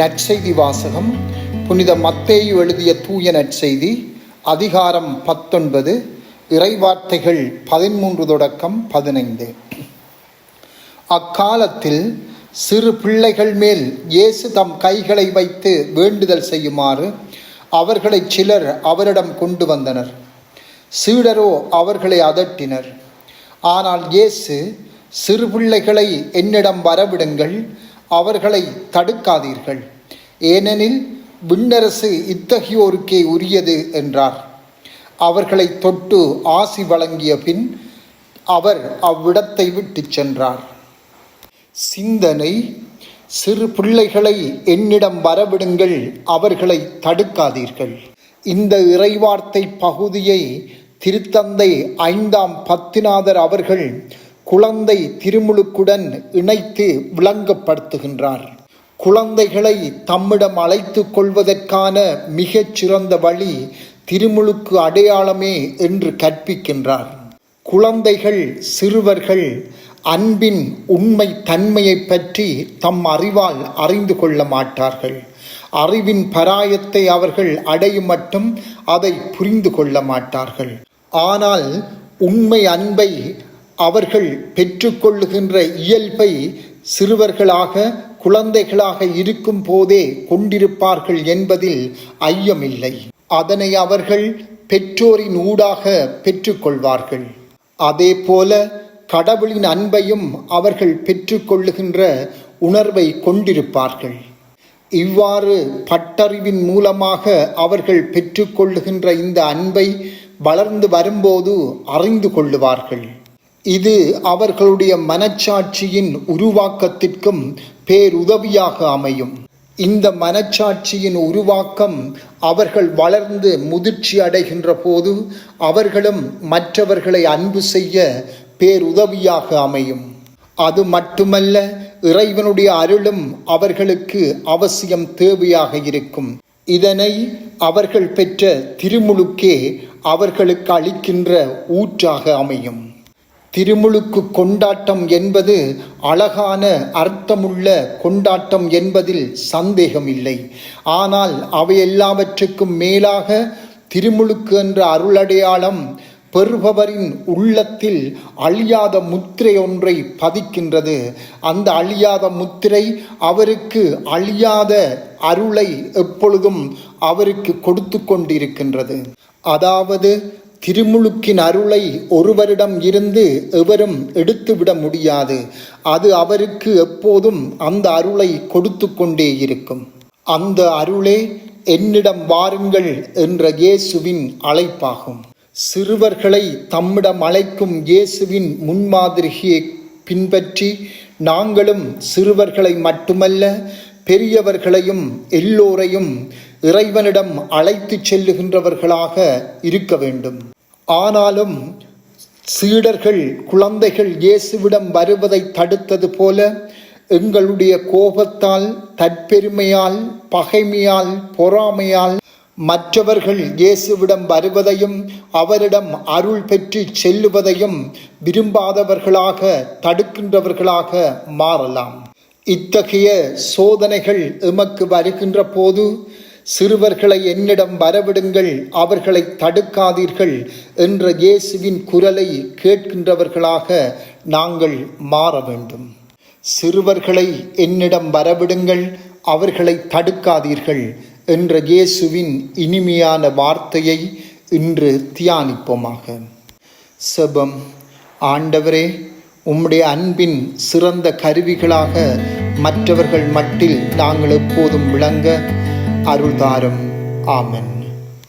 நற்செய்தி வாசகம் புனித மத்தேயு எழுதிய தூய நற்செய்தி அதிகாரம் பத்தொன்பது இறைவார்த்தைகள் பதிமூன்று தொடக்கம் பதினைந்து. அக்காலத்தில் சிறு பிள்ளைகள் மேல் இயேசு தம் கைகளை வைத்து வேண்டுதல் செய்யுமாறு அவர்களை சிலர் அவரிடம் கொண்டு வந்தனர். சீடரோ அவர்களை அதட்டினர். ஆனால் இயேசு சிறு பிள்ளைகளை என்னிடம் வரவிடுங்கள் அவர்களை தடுக்காதீர்கள். ஏனெனில் விண்ணரசு இத்தகையோருக்கே உரியது என்றார். அவர்களை தொட்டு ஆசி வழங்கிய பின் அவர் அவ்விடத்தை விட்டுச் சென்றார். சிந்தனை சிறு பிள்ளைகளை என்னிடம் வரவிடுங்கள் அவர்களை தடுக்காதீர்கள். இந்த இறைவார்த்தை பகுதியை திருத்தந்தை ஐந்தாம் பத்திநாதர் அவர்கள் குழந்தை திருமுழுக்குடன் இணைத்து விளங்கப்படுத்துகின்றார். குழந்தைகளை தம்மிடம் அழைத்து கொள்வதற்கான மிகச் சிறந்த வழி திருமுழுக்கு அடையாளமே என்று கற்பிக்கின்றார். குழந்தைகள் சிறுவர்கள் அன்பின் உண்மை தன்மையை பற்றி தம் அறிவால் அறிந்து கொள்ள மாட்டார்கள். அறிவின் பராயத்தை அவர்கள் அடையும் மட்டும் அதை புரிந்து கொள்ள மாட்டார்கள். ஆனால் உண்மை அன்பை அவர்கள் பெற்றுக்கொள்ளுகின்ற இயல்பை சிறுவர்களாக குழந்தைகளாக இருக்கும் போதே கொண்டிருப்பார்கள் என்பதில் ஐயமில்லை. அதனை அவர்கள் பெற்றோரின் ஊடாக பெற்றுக்கொள்வார்கள். அதேபோல கடவுளின் அன்பையும் அவர்கள் பெற்றுக்கொள்ளுகின்ற உணர்வை கொண்டிருப்பார்கள். இவ்வாறு பட்டறிவின் மூலமாக அவர்கள் பெற்றுக்கொள்ளுகின்ற இந்த அன்பை வளர்ந்து வரும்போது அறிந்து கொள்ளுவார்கள். இது அவர்களுடைய மனச்சாட்சியின் உருவாக்கத்திற்கும் பேருதவியாக அமையும். இந்த மனச்சாட்சியின் உருவாக்கம் அவர்கள் வளர்ந்து முதிர்ச்சி அடைகின்ற போது அவர்களும் மற்றவர்களை அன்பு செய்ய பேருதவியாக அமையும். அது மட்டுமல்ல இறைவனுடைய அருளும் அவர்களுக்கு அவசியம் தேவையாக இருக்கும். இதனை அவர்கள் பெற்ற திருமுழுக்கே அவர்களுக்கு அளிக்கின்ற ஊற்றாக அமையும். திருமுழுக்கு கொண்டாட்டம் என்பது அழகான அர்த்தமுள்ள கொண்டாட்டம் என்பதில் சந்தேகமில்லை. ஆனால் அவை எல்லாவற்றுக்கும் மேலாக திருமுழுக்கு என்ற அருளடையாளம் பெறுபவரின் உள்ளத்தில் அழியாத முத்திரை ஒன்றை பதிக்கின்றது. அந்த அழியாத முத்திரை அவருக்கு அழியாத அருளை எப்பொழுதும் அவருக்கு கொடுத்து கொண்டிருக்கின்றது. அதாவது திருமுழுக்கின் அருளை ஒருவரிடம் இருந்து எவரும் எடுத்துவிட முடியாது. அது அவருக்கு எப்போதும் அந்த அருளை கொடுத்து கொண்டே இருக்கும். அந்த அருளே என்னிடம் வாருங்கள் என்ற இயேசுவின் அழைப்பாகும். சிறுவர்களை தம்மிடம் அழைக்கும் இயேசுவின் முன்மாதிரியை பின்பற்றி நாங்களும் சிறுவர்களை மட்டுமல்ல பெரியவர்களையும் எல்லோரையும் இறைவனிடம் அழைத்து செல்லுகின்றவர்களாக இருக்க வேண்டும். ஆனாலும் சீடர்கள் குழந்தைகள் இயேசுவிடம் வருவதை தடுத்தது போல எங்களுடைய கோபத்தால் தற்பெருமையால் பகைமையால் பொறாமையால் மற்றவர்கள் இயேசுவிடம் வருவதையும் அவரிடம் அருள் பெற்று செல்லுவதையும் விரும்பாதவர்களாக தடுக்கின்றவர்களாக மாறலாம். இத்தகைய சோதனைகள் எமக்கு வருகின்ற போது சிறுவர்களை என்னிடம் வரவிடுங்கள் அவர்களை தடுக்காதீர்கள் என்ற இயேசுவின் குரலை கேட்கின்றவர்களாக நாங்கள் மாற வேண்டும். சிறுவர்களை என்னிடம் வரவிடுங்கள் அவர்களை தடுக்காதீர்கள் என்ற இயேசுவின் இனிமையான வார்த்தையை இன்று தியானிப்போமாக. செபம் ஆண்டவரே உம்முடைய அன்பின் சிறந்த கருவிகளாக மற்றவர்கள் மட்டில் நாங்கள் எப்போதும் விளங்க അരുൾതാരം ആമൻ.